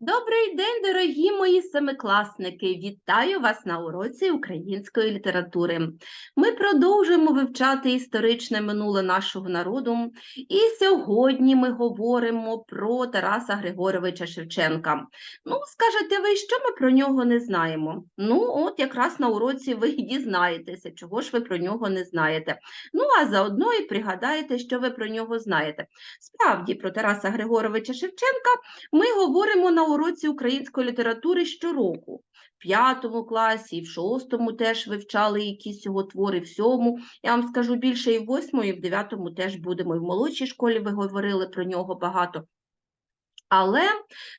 Добрий день, дорогі мої семикласники! Вітаю вас на уроці української літератури. Ми продовжуємо вивчати історичне минуле нашого народу, і сьогодні ми говоримо про Тараса Григоровича Шевченка. Ну, скажете ви, що ми про нього не знаємо? Ну, от якраз на уроці ви дізнаєтеся, чого ж ви про нього не знаєте. Ну, а заодно і пригадаєте, що ви про нього знаєте. Справді, про Тараса Григоровича Шевченка ми говоримо на уроці української літератури щороку. В п'ятому класі, і в шостому теж вивчали якісь його твори, в сьому. Я вам скажу більше і в восьмому, і в дев'ятому теж будемо. І в молодшій школі ви говорили про нього багато. Але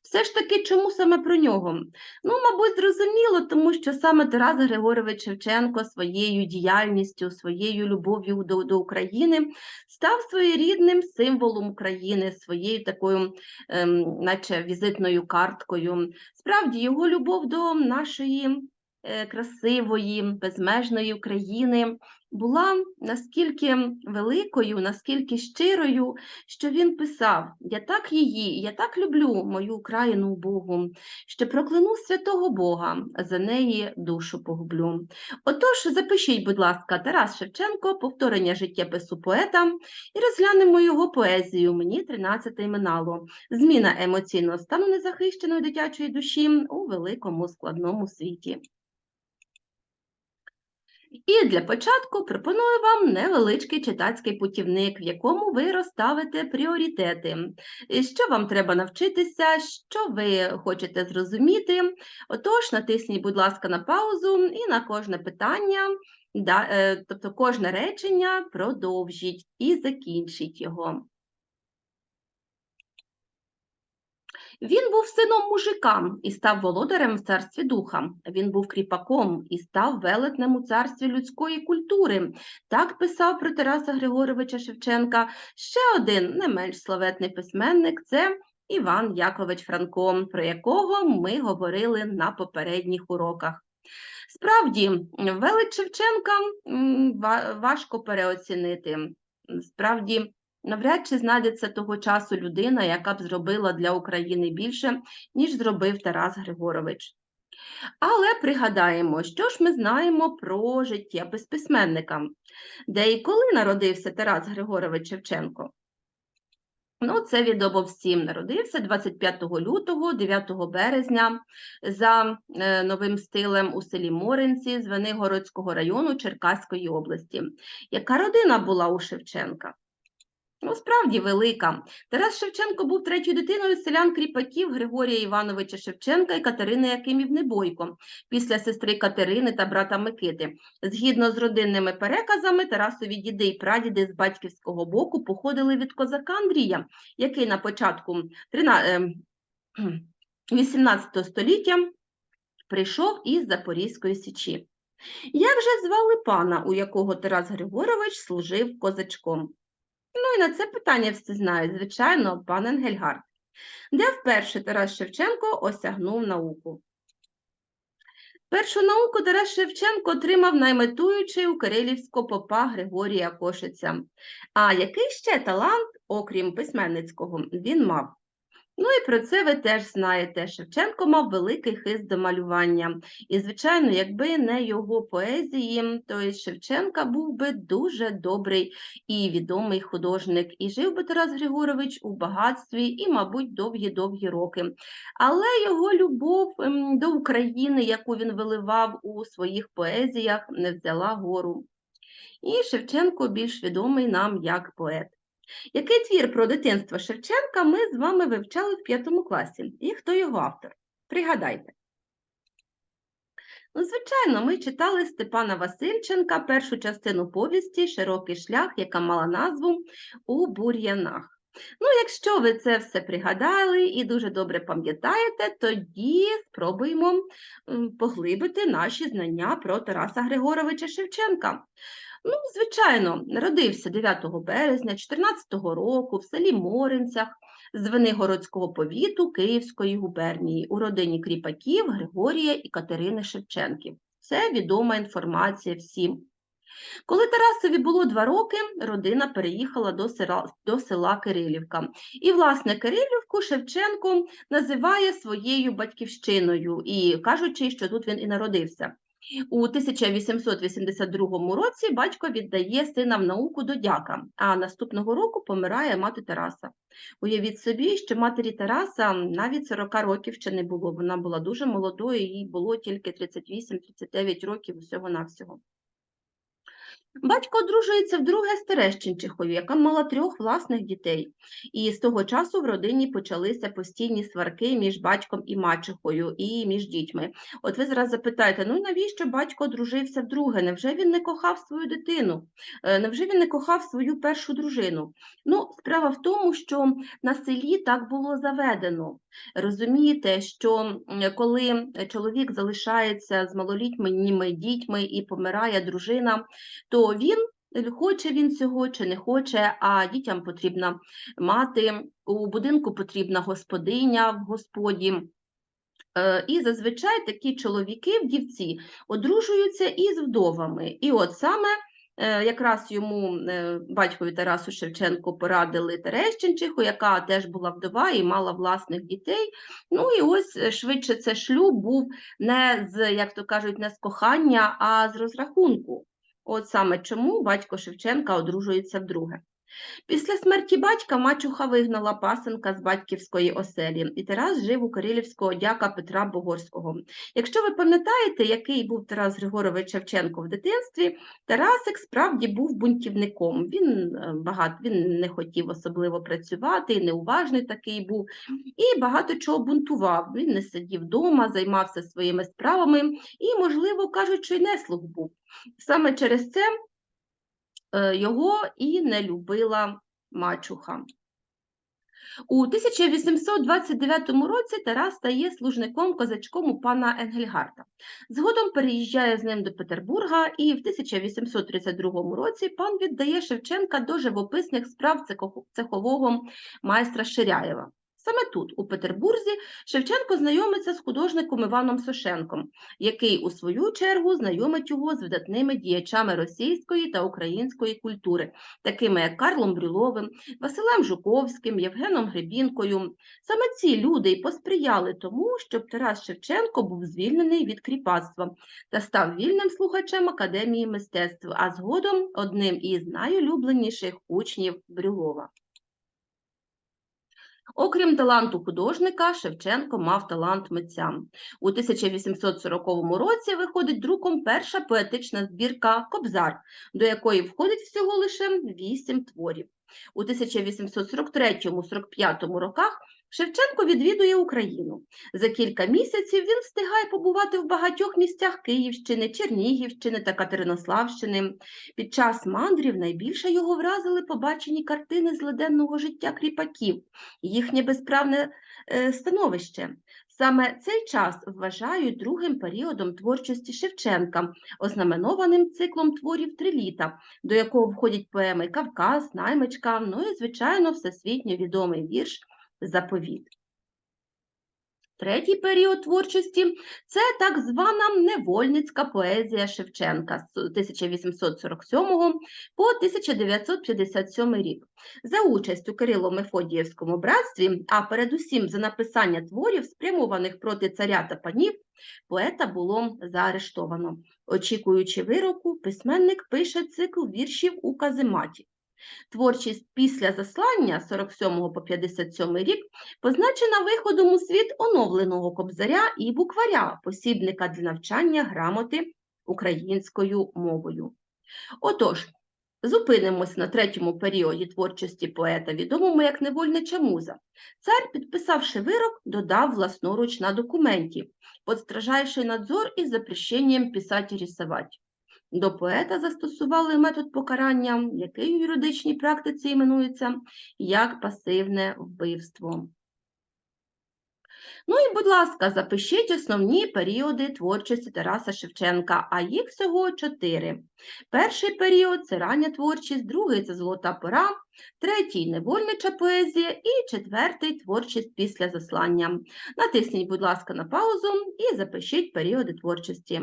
все ж таки, чому саме про нього? Ну, мабуть, зрозуміло, тому що саме Тарас Григорович Шевченко своєю діяльністю, своєю любов'ю до, до України став своєрідним символом України, своєю такою, ем, наче візитною карткою. Справді, його любов до нашої красивої, безмежної України була наскільки великою, наскільки щирою, що він писав: Я так її, я так люблю мою Україну Богу, що прокляну святого Бога, за неї душу погублю. Отож, запишіть, будь ласка, Тарас Шевченко, повторення життєпису поета, і розглянемо його поезію. Мені 13 минало. Зміна емоційного стану незахищеної дитячої душі у великому складному світі. І для початку пропоную вам невеличкий читацький путівник, в якому ви розставите пріоритети. Що вам треба навчитися, що ви хочете зрозуміти. Отож, натисніть, будь ласка, на паузу і на кожне питання, е, тобто кожне речення продовжіть і закінчіть його. Він був сином мужика і став володарем в царстві духа. Він був кріпаком і став велетнем у царстві людської культури. Так писав про Тараса Григоровича Шевченка ще один не менш славетний письменник це Іван Якович Франко, про якого ми говорили на попередніх уроках. Справді, велич Шевченка важко переоцінити. Справді, Навряд чи знайдеться того часу людина, яка б зробила для України більше, ніж зробив Тарас Григорович. Але пригадаємо, що ж ми знаємо про життя безписьменника, де і коли народився Тарас Григорович Шевченко. Ну, це відомо всім. Народився 25 лютого, 9 березня за е, новим стилем у селі Моринці з Венигородського району Черкаської області. Яка родина була у Шевченка? Ну, справді велика. Тарас Шевченко був третьою дитиною селян кріпаків Григорія Івановича Шевченка і Катерини Якимівни Бойко, після сестри Катерини та брата Микити. Згідно з родинними переказами, Тарасові діди і прадіди з батьківського боку походили від козака Андрія, який на початку 18 ем, століття прийшов із Запорізької Січі. Як же звали пана, у якого Тарас Григорович служив козачком? Ну і на це питання всі знають, звичайно, пан Енгельгард. Де вперше Тарас Шевченко осягнув науку? Першу науку Тарас Шевченко отримав найметуючий у Кирилівського попа Григорія Кошиця. А який ще талант, окрім письменницького, він мав? Ну і про це ви теж знаєте. Шевченко мав великий хист до малювання. І, звичайно, якби не його поезії, то і Шевченка був би дуже добрий і відомий художник. І жив би Тарас Григорович у багатстві і, мабуть, довгі-довгі роки. Але його любов ем, до України, яку він виливав у своїх поезіях, не взяла гору. І Шевченко більш відомий нам як поет. Який твір про дитинство Шевченка ми з вами вивчали в п'ятому класі? І хто його автор? Пригадайте. Ну, Звичайно, ми читали Степана Васильченка першу частину повісті Широкий шлях, яка мала назву У бур'янах. Ну, якщо ви це все пригадали і дуже добре пам'ятаєте, тоді спробуємо поглибити наші знання про Тараса Григоровича Шевченка. Ну, звичайно, народився 9 березня 14 року в селі Моринцях з Венигородського повіту Київської губернії у родині кріпаків Григорія і Катерини Шевченків. Це відома інформація всім. Коли Тарасові було два роки, родина переїхала до села, до села Кирилівка. І, власне, Кирилівку Шевченко називає своєю батьківщиною і кажучи, що тут він і народився. У 1882 році батько віддає сина в науку до дяка, а наступного року помирає мати Тараса. Уявіть собі, що матері Тараса навіть 40 років ще не було. Вона була дуже молодою, їй було тільки 38-39 років усього-навсього. Батько одружується вдруге з Терещенчихою, яка мала трьох власних дітей. І з того часу в родині почалися постійні сварки між батьком і мачехою, і між дітьми. От ви зараз запитаєте, ну навіщо батько одружився вдруге? Невже він не кохав свою дитину? Е, Невже він не кохав свою першу дружину? Ну, справа в тому, що на селі так було заведено. Розумієте, що коли чоловік залишається з малолітніми дітьми і помирає дружина, то він, е, хоче він цього чи не хоче, а дітям потрібна мати, у будинку потрібна господиня в господі. Е, І зазвичай такі чоловіки, вдівці, одружуються із вдовами. І от саме е, якраз йому батькові Тарасу Шевченку порадили Терещенчиху, яка теж була вдова і мала власних дітей. Ну і ось швидше це шлюб був не з, як то кажуть, не з кохання, а з розрахунку. От саме чому батько Шевченка одружується вдруге. Після смерті батька мачуха вигнала пасенка з батьківської оселі, і Тарас жив у Кирилівського дяка Петра Богорського. Якщо ви пам'ятаєте, який був Тарас Григорович Шевченко в дитинстві, Тарасик справді був бунтівником. Він е, багато він не хотів особливо працювати, неуважний такий був, і багато чого бунтував. Він не сидів вдома, займався своїми справами і, можливо, кажуть, що й неслух був. Саме через це його і не любила мачуха. У 1829 році Тарас стає служником козачком у пана Енгельгарта. Згодом переїжджає з ним до Петербурга, і в 1832 році пан віддає Шевченка до живописних справ цехового майстра Ширяєва. Саме тут, у Петербурзі, Шевченко знайомиться з художником Іваном Сошенком, який, у свою чергу, знайомить його з видатними діячами російської та української культури, такими як Карлом Брюловим, Василем Жуковським, Євгеном Гребінкою. Саме ці люди й посприяли тому, щоб Тарас Шевченко був звільнений від кріпацтва та став вільним слухачем Академії мистецтв, а згодом одним із найулюбленіших учнів Брюлова. Окрім таланту художника, Шевченко мав талант митця. У 1840 році виходить друком перша поетична збірка Кобзар, до якої входить всього лише вісім творів. У 1843-45 роках Шевченко відвідує Україну. За кілька місяців він встигає побувати в багатьох місцях Київщини, Чернігівщини та Катеринославщини. Під час мандрів найбільше його вразили побачені картини злиденного життя кріпаків, їхнє безправне е, становище. Саме цей час вважають другим періодом творчості Шевченка, ознаменованим циклом творів «Три літа», до якого входять поеми Кавказ, Наймичка, ну і, звичайно, всесвітньо відомий вірш Заповіт. Третій період творчості це так звана невольницька поезія Шевченка з 1847 по 1957 рік. За участь у Кирило-Мефодіївському братстві, а передусім за написання творів, спрямованих проти царя та панів, поета було заарештовано. Очікуючи вироку, письменник пише цикл віршів у казематі. Творчість після заслання 47 по 57 рік позначена виходом у світ оновленого кобзаря і букваря, посібника для навчання грамоти українською мовою. Отож, зупинимось на третьому періоді творчості поета, відомому як невольнича муза. Цар, підписавши вирок, додав власноруч на документі, под надзор із запрещенням писати і рисувати. До поета застосували метод покарання, який у юридичній практиці іменується як пасивне вбивство. Ну і, будь ласка, запишіть основні періоди творчості Тараса Шевченка, а їх всього чотири. Перший період це рання творчість, другий це золота пора, третій невольнича поезія і четвертий творчість після заслання. Натисніть, будь ласка, на паузу і запишіть періоди творчості.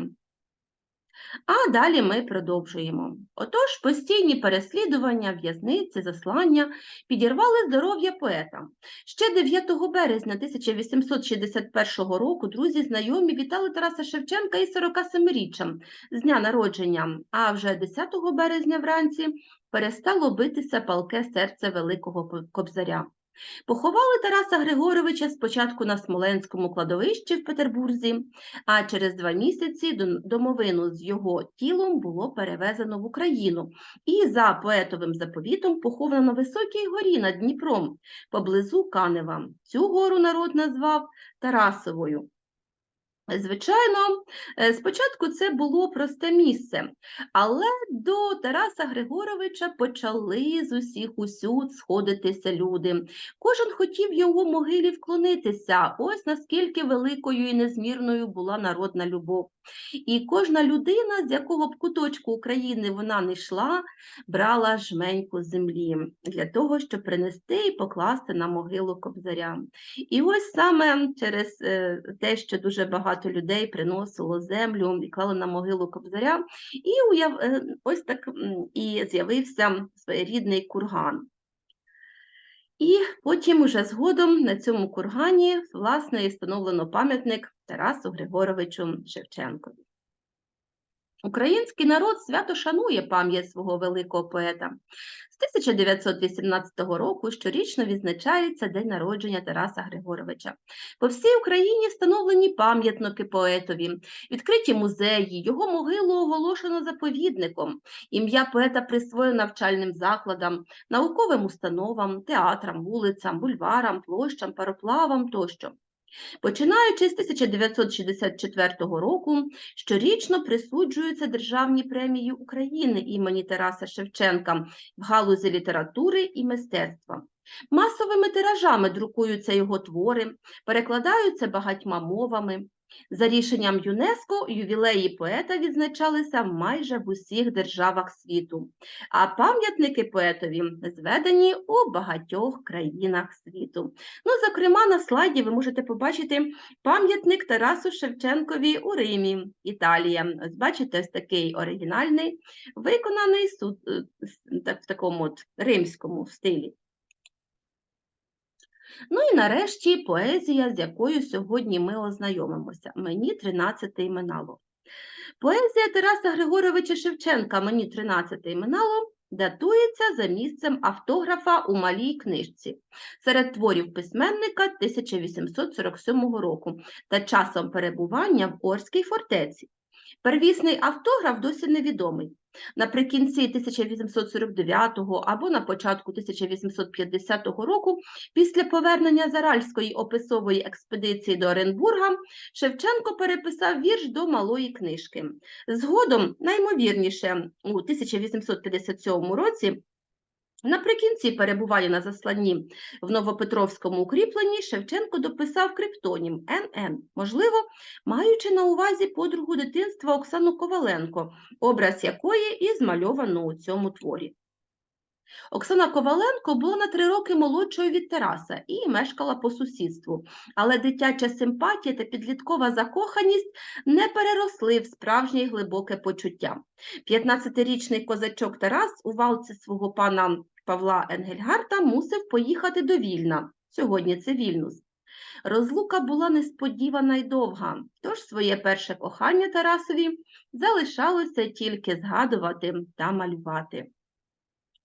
А далі ми продовжуємо. Отож, постійні переслідування, в'язниці, заслання підірвали здоров'я поета. Ще 9 березня 1861 року друзі знайомі вітали Тараса Шевченка із 47-річчям з дня народження, а вже 10 березня вранці перестало битися палке серце великого кобзаря. Поховали Тараса Григоровича спочатку на Смоленському кладовищі в Петербурзі, а через два місяці домовину з його тілом було перевезено в Україну і за поетовим заповітом поховано на Високій горі над Дніпром поблизу Канева. Цю гору народ назвав Тарасовою. Звичайно, е, спочатку це було просте місце, але до Тараса Григоровича почали з усіх усюд сходитися люди. Кожен хотів його могилі вклонитися, ось наскільки великою і незмірною була народна любов. І кожна людина, з якого б куточку України вона не йшла, брала жменьку землі для того, щоб принести і покласти на могилу кобзаря. І ось саме через е, те, що дуже багато людей приносило землю і клали на могилу кобзаря, і уяв... Е, ось так і з'явився своєрідний курган. І потім уже згодом на цьому кургані власне і встановлено пам'ятник Тарасу Григоровичу Шевченкові. Український народ свято шанує пам'ять свого великого поета. З 1918 року щорічно відзначається день народження Тараса Григоровича. По всій Україні встановлені пам'ятники поетові, відкриті музеї, його могилу оголошено заповідником, ім'я поета присвоєно навчальним закладам, науковим установам, театрам, вулицям, бульварам, площам, пароплавам тощо. Починаючи з 1964 року, щорічно присуджуються державні премії України імені Тараса Шевченка в галузі літератури і мистецтва. Масовими тиражами друкуються його твори, перекладаються багатьма мовами. За рішенням ЮНЕСКО ювілеї поета відзначалися майже в усіх державах світу, а пам'ятники поетові зведені у багатьох країнах світу. Ну, Зокрема, на слайді ви можете побачити пам'ятник Тарасу Шевченкові у Римі, Італія. Ось бачите, ось такий оригінальний, виконаний е, в такому от римському стилі. Ну і нарешті поезія, з якою сьогодні ми ознайомимося. Мені 13 минало. Поезія Тараса Григоровича Шевченка Мені 13 минало датується за місцем автографа у малій книжці серед творів письменника 1847 року та часом перебування в Орській фортеці. Первісний автограф досі невідомий. Наприкінці 1849 або на початку 1850 року, після повернення Заральської описової експедиції до Оренбурга, Шевченко переписав вірш до малої книжки. Згодом, наймовірніше, у 1857 році Наприкінці перебування на засланні в Новопетровському укріпленні Шевченко дописав криптонім НН, можливо, маючи на увазі подругу дитинства Оксану Коваленко, образ якої і змальовано у цьому творі. Оксана Коваленко була на три роки молодшою від Тараса і мешкала по сусідству, але дитяча симпатія та підліткова закоханість не переросли в справжнє глибоке почуття. 15-річний козачок Тарас у валці свого пана Павла Енгельгарта мусив поїхати до Вільна. Сьогодні це Вільнус. Розлука була несподівана й довга, тож своє перше кохання Тарасові залишалося тільки згадувати та малювати.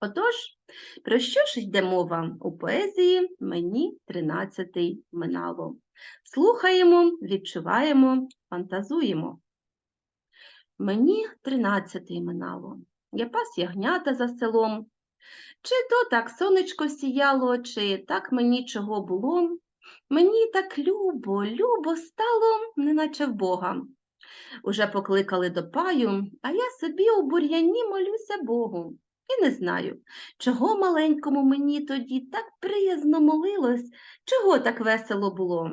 Отож, про що ж йде мова у поезії мені тринадцятий минало? Слухаємо, відчуваємо, фантазуємо. Мені тринадцятий минало. Я пас ягнята за селом, чи то так сонечко сіяло, чи так мені чого було. Мені так любо, любо стало, неначе в Бога. Уже покликали до паю, а я собі у бур'яні молюся Богу. І не знаю, чого маленькому мені тоді так приязно молилось, чого так весело було.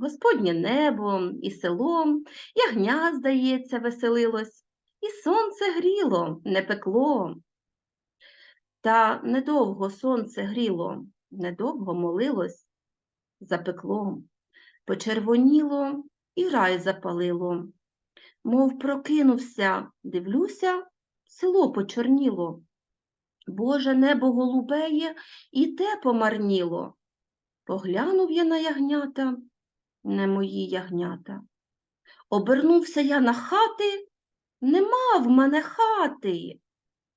Господнє небо і село, ягня, здається, веселилось, і сонце гріло, не пекло. Та недовго сонце гріло, недовго молилось, запекло, почервоніло і рай запалило. мов прокинувся, дивлюся, село почорніло. Боже, небо голубеє, і те помарніло. Поглянув я на ягнята, не мої ягнята. Обернувся я на хати, нема в мене хати,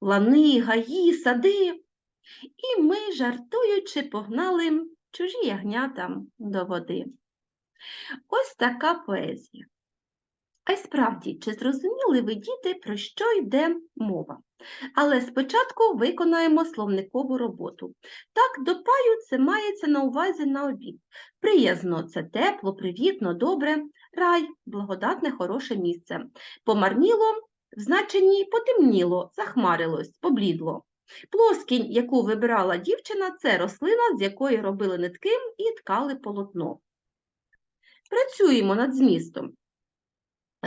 лани, гаї, сади. І ми, жартуючи, погнали чужі ягнята до води. Ось така поезія. А й справді, чи зрозуміли ви, діти, про що йде мова? Але спочатку виконаємо словникову роботу. Так, до паю це мається на увазі на обід. Приязно це тепло, привітно, добре, рай, благодатне, хороше місце. Помарніло, в значенні потемніло, захмарилось, поблідло. Плоскінь, яку вибирала дівчина, це рослина, з якої робили нитки і ткали полотно. Працюємо над змістом.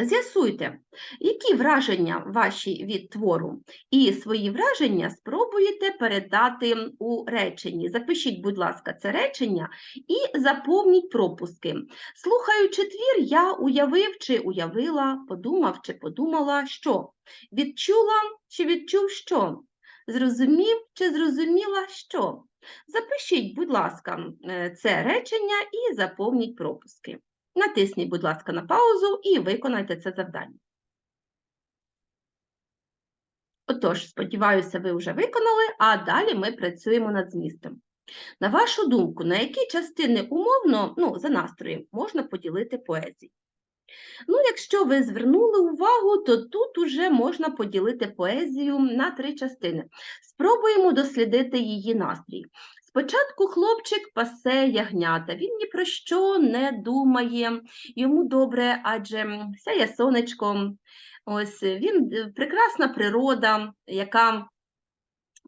З'ясуйте, які враження ваші від твору, і свої враження спробуєте передати у реченні. Запишіть, будь ласка, це речення і заповніть пропуски. Слухаючи твір, я уявив чи уявила, подумав чи подумала, що відчула чи відчув що, зрозумів чи зрозуміла що. Запишіть, будь ласка, е, це речення і заповніть пропуски. Натисніть, будь ласка, на паузу і виконайте це завдання. Отож, сподіваюся, ви вже виконали, а далі ми працюємо над змістом. На вашу думку, на які частини умовно, ну, за настроєм, можна поділити поезію? Ну, якщо ви звернули увагу, то тут уже можна поділити поезію на три частини. Спробуємо дослідити її настрій. Спочатку хлопчик пасе ягнята, він ні про що не думає, йому добре, адже сяє сонечко, ось він е, прекрасна природа, яка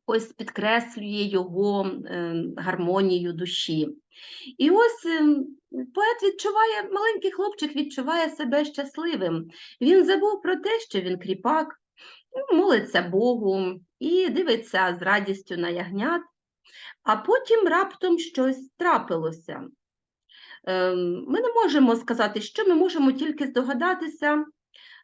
ось підкреслює його е, гармонію душі. І ось е, поет відчуває, маленький хлопчик відчуває себе щасливим. Він забув про те, що він кріпак, молиться Богу і дивиться з радістю на ягнят. А потім раптом щось трапилося. Ем, Ми не можемо сказати, що ми можемо тільки здогадатися.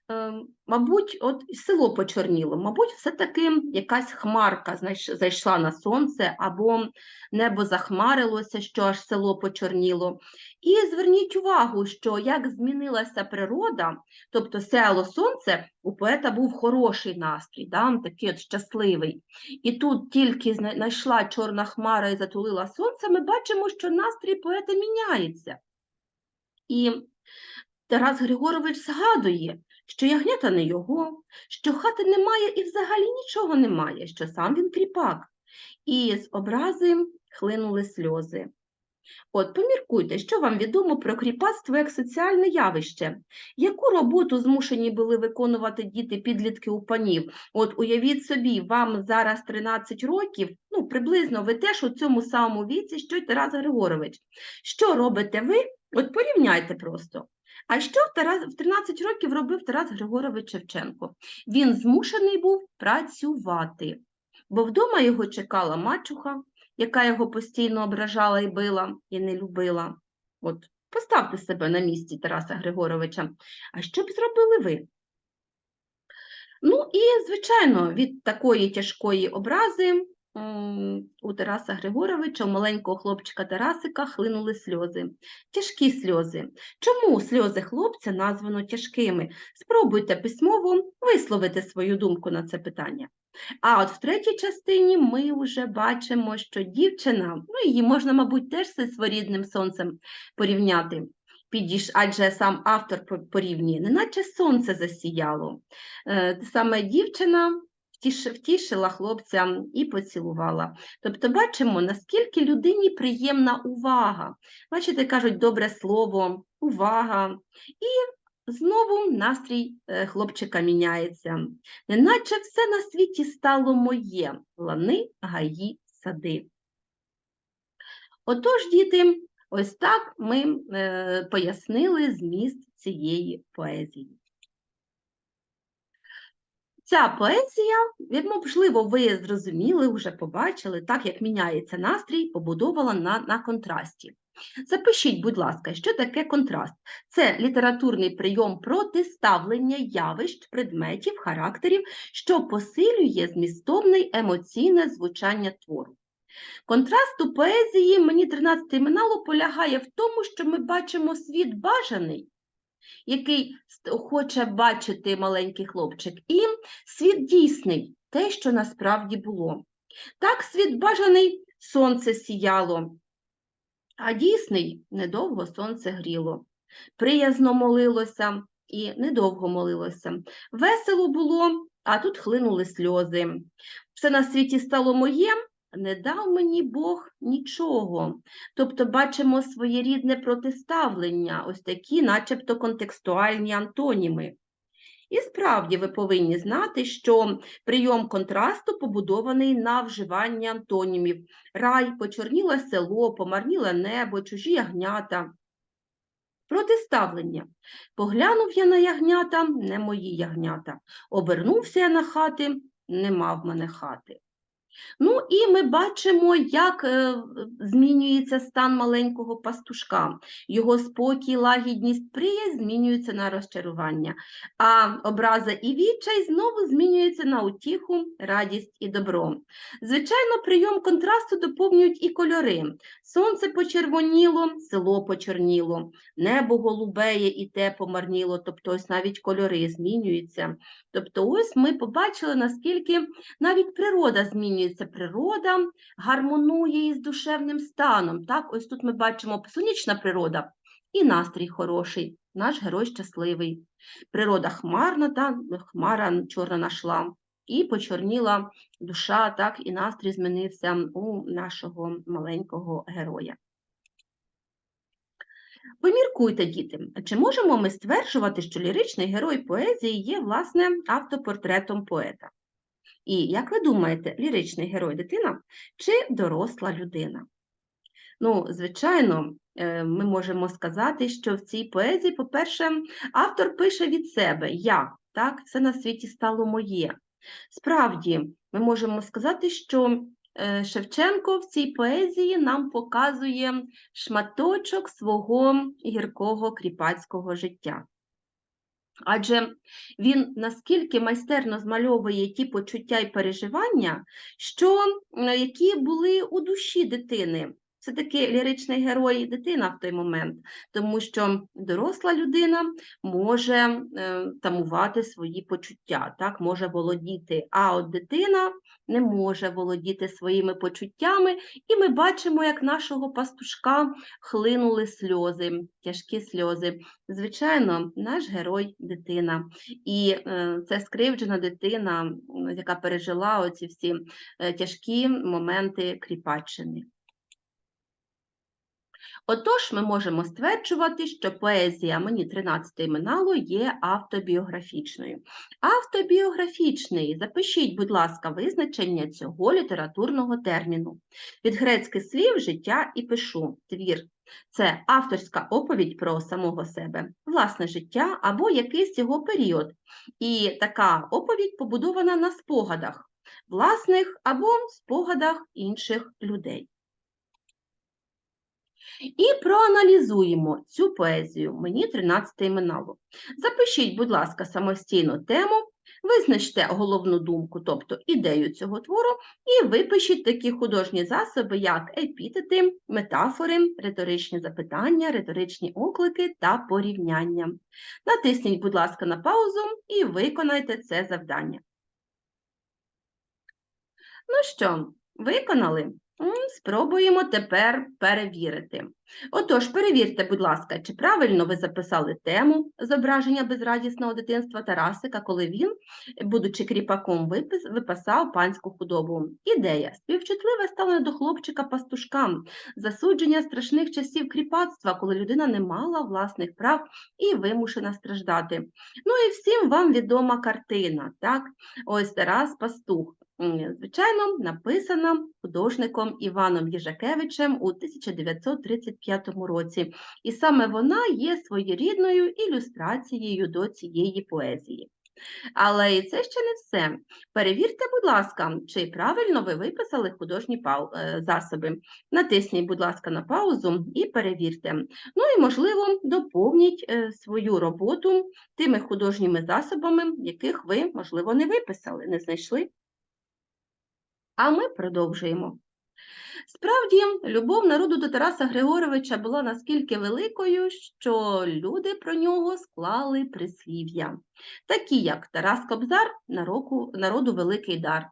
Ем, Мабуть, от село почорніло, мабуть, все-таки якась хмарка зайшла на сонце, або небо захмарилося, що аж село почорніло. І зверніть увагу, що як змінилася природа, тобто сяло сонце, у поета був хороший настрій, да, такий от щасливий. І тут тільки знайшла чорна хмара і затулила сонце, ми бачимо, що настрій поета міняється. І Тарас Григорович згадує, що ягнята не його, що хати немає і взагалі нічого немає, що сам він кріпак. І з образи хлинули сльози. От, поміркуйте, що вам відомо про кріпацтво як соціальне явище. Яку роботу змушені були виконувати діти-підлітки у панів? От уявіть собі, вам зараз 13 років, ну приблизно ви теж у цьому самому віці, що й Тарас Григорович. Що робите ви? От порівняйте просто. А що в Тарас в 13 років робив Тарас Григорович Шевченко? Він змушений був працювати, бо вдома його чекала мачуха, яка його постійно ображала і била, і не любила. От поставте себе на місці Тараса Григоровича. А що б зробили ви? Ну і, звичайно, від такої тяжкої образи у Тараса Григоровича, у маленького хлопчика Тарасика хлинули сльози. Тяжкі сльози. Чому сльози хлопця названо тяжкими? Спробуйте письмово висловити свою думку на це питання. А от в третій частині ми вже бачимо, що дівчина, ну її можна, мабуть, теж зі своєрідним сонцем порівняти, підіш, адже сам автор по- порівнює, неначе сонце засіяло. Е, Саме дівчина втішила хлопця і поцілувала. Тобто бачимо, наскільки людині приємна увага. Бачите, кажуть, добре слово, увага. І знову настрій е, хлопчика міняється. Неначе все на світі стало моє, лани, гаї, сади. Отож, діти, ось так ми е, пояснили зміст цієї поезії. Ця поезія, як, можливо, ви зрозуміли, вже побачили, так як міняється настрій, побудована на, на контрасті. Запишіть, будь ласка, що таке контраст? Це літературний прийом протиставлення явищ, предметів, характерів, що посилює змістовне емоційне звучання твору. Контраст у поезії мені 13 минало полягає в тому, що ми бачимо світ бажаний, який хоче бачити маленький хлопчик, і світ дійсний, те, що насправді було. Так, світ бажаний сонце сіяло, а дійсний недовго сонце гріло. Приязно молилося і недовго молилося. Весело було, а тут хлинули сльози. Все на світі стало моє, не дав мені Бог нічого. Тобто бачимо своєрідне протиставлення, ось такі, начебто контекстуальні антоніми. І справді ви повинні знати, що прийом контрасту побудований на вживанні антонімів. Рай, почорніле село, помарніле небо, чужі ягнята. Протиставлення. Поглянув я на ягнята, не мої ягнята. Обернувся я на хати, нема в мене хати. Ну і ми бачимо, як е, змінюється стан маленького пастушка. Його спокій, лагідність, приязнь змінюються на розчарування, а образа і відчай знову змінюються на утіху, радість і добро. Звичайно, прийом контрасту доповнюють і кольори. Сонце почервоніло, село почорніло, небо голубеє і те помарніло, тобто ось навіть кольори змінюються. Тобто, ось ми побачили, наскільки навіть природа змінюється. Природа гармонує із душевним станом. Так, ось тут ми бачимо сонячна природа і настрій хороший, наш герой щасливий. Природа хмарна, та хмара чорна нашла, і почорніла душа, так, і настрій змінився у нашого маленького героя. Поміркуйте, діти, чи можемо ми стверджувати, що ліричний герой поезії є, власне, автопортретом поета? І як ви думаєте, ліричний герой дитина чи доросла людина? Ну, звичайно, е, ми можемо сказати, що в цій поезії, по-перше, автор пише від себе я, так, все на світі стало моє. Справді, ми можемо сказати, що е, Шевченко в цій поезії нам показує шматочок свого гіркого кріпацького життя. Адже він наскільки майстерно змальовує ті почуття і переживання, що, які були у душі дитини. Це таки ліричний герой і дитина в той момент, тому що доросла людина може е, тамувати свої почуття, так, може володіти, а от дитина не може володіти своїми почуттями, і ми бачимо, як нашого пастушка хлинули сльози, тяжкі сльози. Звичайно, наш герой дитина. І е, це скривджена дитина, яка пережила оці всі е, тяжкі моменти кріпаччини. Отож, ми можемо стверджувати, що поезія мені 13 минало є автобіографічною. Автобіографічний, запишіть, будь ласка, визначення цього літературного терміну. Від грецьких слів життя і пишу твір. Це авторська оповідь про самого себе, власне життя або якийсь його період. І така оповідь побудована на спогадах, власних або спогадах інших людей. І проаналізуємо цю поезію. Мені 13 минало. Запишіть, будь ласка, самостійно тему, визначте головну думку, тобто ідею цього твору, і випишіть такі художні засоби, як епітети, метафори, риторичні запитання, риторичні оклики та порівняння. Натисніть, будь ласка, на паузу і виконайте це завдання. Ну що, виконали? Спробуємо тепер перевірити. Отож, перевірте, будь ласка, чи правильно ви записали тему зображення безрадісного дитинства Тарасика, коли він, будучи кріпаком, випис- випасав панську худобу. Ідея співчутливе ставлення до хлопчика пастушкам, засудження страшних часів кріпацтва, коли людина не мала власних прав і вимушена страждати. Ну і всім вам відома картина, так? Ось Тарас Пастух. Звичайно, написана художником Іваном Їжакевичем у 1935 році, і саме вона є своєрідною ілюстрацією до цієї поезії. Але і це ще не все. Перевірте, будь ласка, чи правильно ви виписали художні пау- е, засоби. Натисніть, будь ласка, на паузу і перевірте. Ну і, можливо, доповніть е, свою роботу тими художніми засобами, яких ви, можливо, не виписали, не знайшли. А ми продовжуємо. Справді, любов народу до Тараса Григоровича була наскільки великою, що люди про нього склали прислів'я, такі як Тарас Кобзар народу великий дар.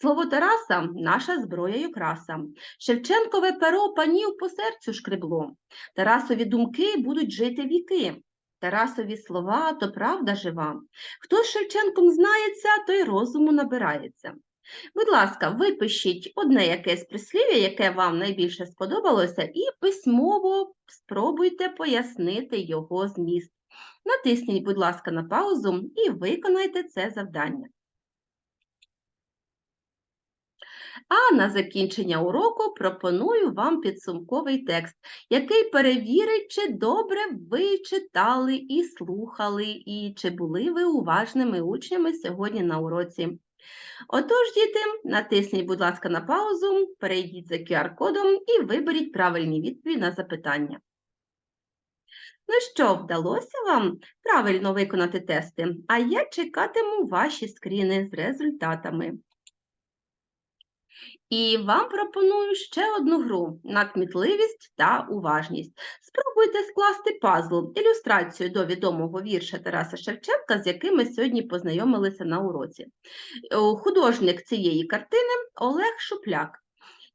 Слово Тараса наша зброя й окраса. Шевченкове перо панів по серцю шкребло. Тарасові думки будуть жити віки. Тарасові слова то правда жива. Хто з Шевченком знається, той розуму набирається. Будь ласка, випишіть одне якесь прислів'я, яке вам найбільше сподобалося, і письмово спробуйте пояснити його зміст. Натисніть, будь ласка, на паузу і виконайте це завдання. А на закінчення уроку пропоную вам підсумковий текст, який перевірить, чи добре ви читали і слухали, і чи були ви уважними учнями сьогодні на уроці. Отож, діти, натисніть, будь ласка, на паузу, перейдіть за QR-кодом і виберіть правильні відповіді на запитання. Ну що, вдалося вам правильно виконати тести? А я чекатиму ваші скріни з результатами. І вам пропоную ще одну гру на кмітливість та уважність. Спробуйте скласти пазл, ілюстрацію до відомого вірша Тараса Шевченка, з яким ми сьогодні познайомилися на уроці. Е, Художник цієї картини Олег Шупляк.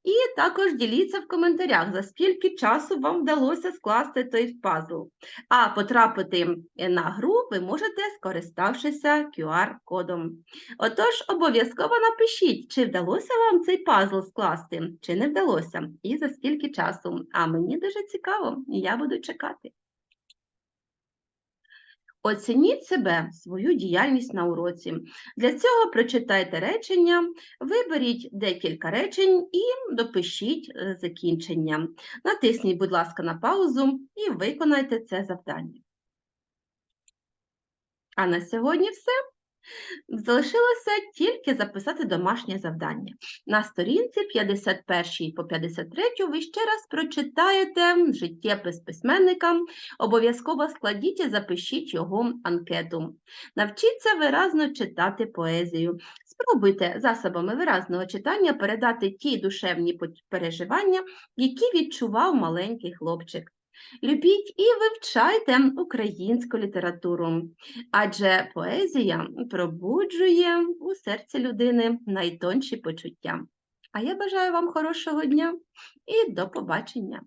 І також діліться в коментарях, за скільки часу вам вдалося скласти той пазл. А потрапити на гру ви можете, скориставшися QR-кодом. Отож, обов'язково напишіть, чи вдалося вам цей пазл скласти, чи не вдалося, і за скільки часу. А мені дуже цікаво, я буду чекати. Оцініть себе, свою діяльність на уроці. Для цього прочитайте речення, виберіть декілька речень і допишіть е, закінчення. Натисніть, будь ласка, на паузу і виконайте це завдання. А на сьогодні все. Залишилося тільки записати домашнє завдання. На сторінці 51 по 53 ви ще раз прочитаєте життєпис письменника, обов'язково складіть і запишіть його анкету. Навчіться виразно читати поезію. Спробуйте засобами виразного читання передати ті душевні переживання, які відчував маленький хлопчик. Любіть і вивчайте українську літературу, адже поезія пробуджує у серці людини найтонші почуття. А я бажаю вам хорошого дня і до побачення!